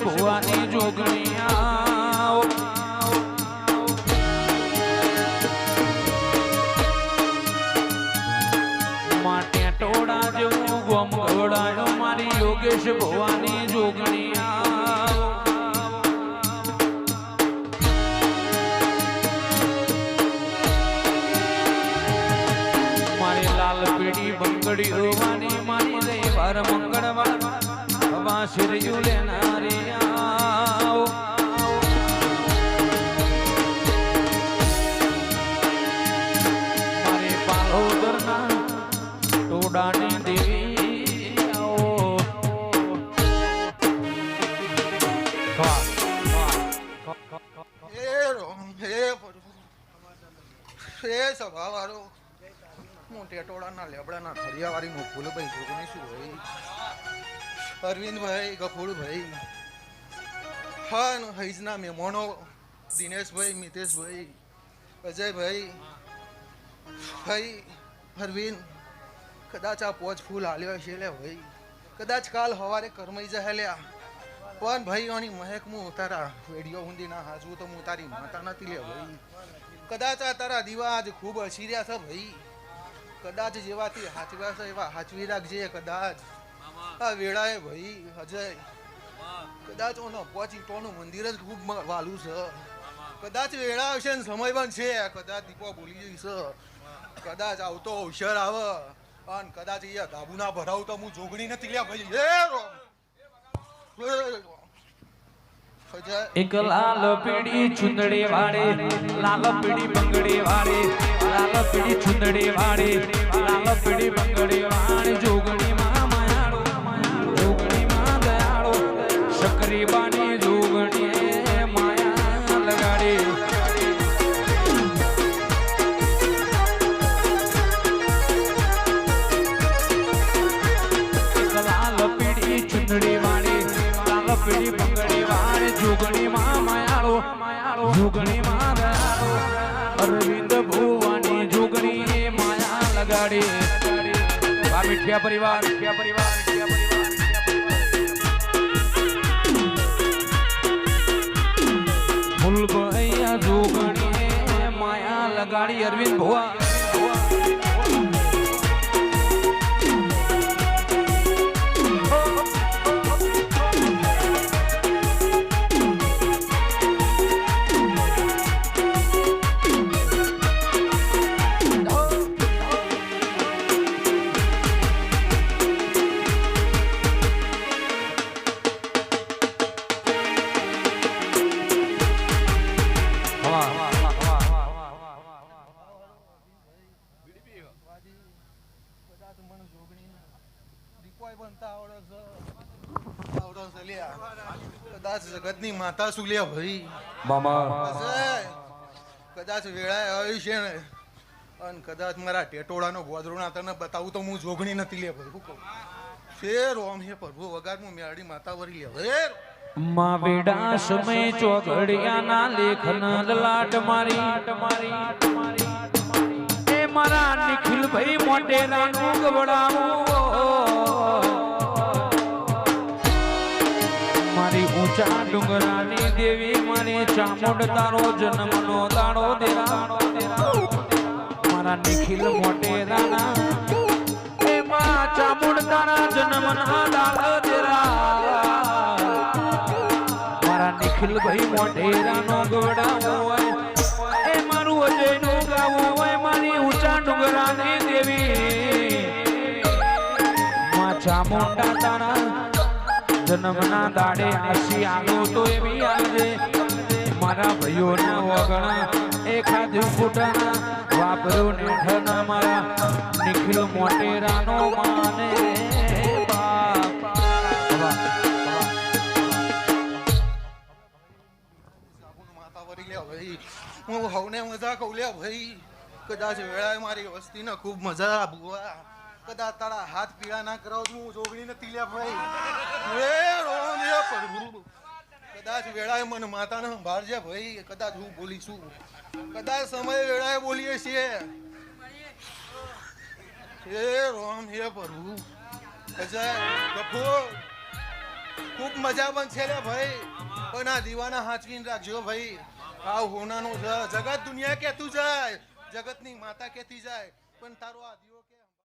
ભુવાની જોગણિયા માટે ટોળા જેવું ગોમ ઘોડાયો મારી યોગેશ ભવાની જોગણિયા મારી લાલ પીડી બંગડી હોવાની મારી રવિવાર મંગળવાર. હવા શિરયું લેનારી આવો. મારી પાલોદરના ટોડાની દેવી આવો. હે સભાવાળો હું ટેટોડાના લેબડાના ફળિયાવાળીનું ફૂલભાઈ જોગણી શું ભાઈ અરવિંદભાઈ, ગફુરભાઈ હા હૈજના મહેમાનો, દિનેશભાઈ, મિતેશભાઈ, અજયભાઈ, ભાઈ, અરવિંદ, કદાચ આ પોચ ફૂલ હાલ્યો છે લે ભાઈ. કદાચ કાલ સવારે કરમાઈ જાય પણ ભાઈ અણી મહેક હું તારા વેડિયો ઊંધી ના હાજવું તો હું તારી માતા નથી લે ભાઈ. કદાચ આ તારા દીવા આજ ખૂબ અસીર્યા છે ભાઈ. કદાચ જેવાથી હાચવ્યા છે એવા હાચવી રાખજે કદાચ. આ વેળાએ ભાઈ અજય કદાચ ઓનો પોચી ટોનું મંદિર જ ખૂબ વાલું છે. કદાચ વેળા આવશે ને સમય પણ છે. કદાચ દીપો ભૂલી જઈશ. કદાચ આવતો હોશિયાર આવે. અને કદાચ અહીંયા ધાબુ ના ભરાવું તો હું જોગણી નથી લ્યા ભાઈ. એક લાલ પીડી ચુંદડી વાળી, લાલ પીડી બંગડી વાળી, લાલ પીડી ચુંદડી વાળી, લાલ પીડી બંગડી વાળી જોગણી લગાડી આ મીઠિયા પરિવાર. મીઠિયા પરિવાર મીઠિયા પરિવાર ફૂલભાઈ જોગણી એ માયા લગાડી અરવિંદ ભુવા. કદાચ જગતની માતા શું લ્યા ભાઈ? મામા. કદાચ વેળાએ આવી છે ને અને કદાચ મારા ટેટોળાનો ગોદરોના તને બતાવું તો હું જોગણી નથી લે ભાઈ કહું? ફેર ઓમ હે પ્રભુ વગાર હું મેળી માતા વરી લે ફેરમાં બેડા સમય ચોઘડિયાના લેખન લલાટ મારી. એ મારા નિખિલ ભાઈ મોટેરાનું ગવડાવું. ઊંચા ડુંગરાની દેવી મારી ચામુંડ તારો જન્મનો દાડો દેરા મારા નિખિલ મોટેરાના એ મા ચામુંડ તારા જન્મના દાડો દેરા મારા નિખિલ ભાઈ મોઢેરાનો ગવડાવો હોય, એ મારું અજયનું ગાવું હોય, મારી ઊંચા ડુંગરાની દેવી. મા ચામુંડા તારા જન્મના દાડે આશી આવ્યો તો એવી આવજે મારા ભાઈઓના વગણ એકાદ ફૂટના વાપરો નેઠના મારા નિખિલ મોટેરાનો માને. હું હવને મજા કહું લે ભાઈ. કદાચ વેળાએ મારી વસ્તીને ખૂબ મજા બુવા. કદાચ તારા હાથ પીળા ના કરાવ તો હું જોગણી નથી લે ભાઈ રોમ હે કદાચ વેળાએ મને માતાને સંભાળજે ભાઈ, કદાચ હું બોલીશું. કદાચ સમય વેળાએ બોલીએ છીએ. હે રોમ હે પ્રભુ અજય ગફુર ખૂબ મજા પણ છે લે ભાઈ. પણ આ દીવાના હાચવીને રાખજો ભાઈ. આ હોનાનું જગત દુનિયા કહેતું જાય. જગતની માતા કહેતી જાય. પણ તારો આ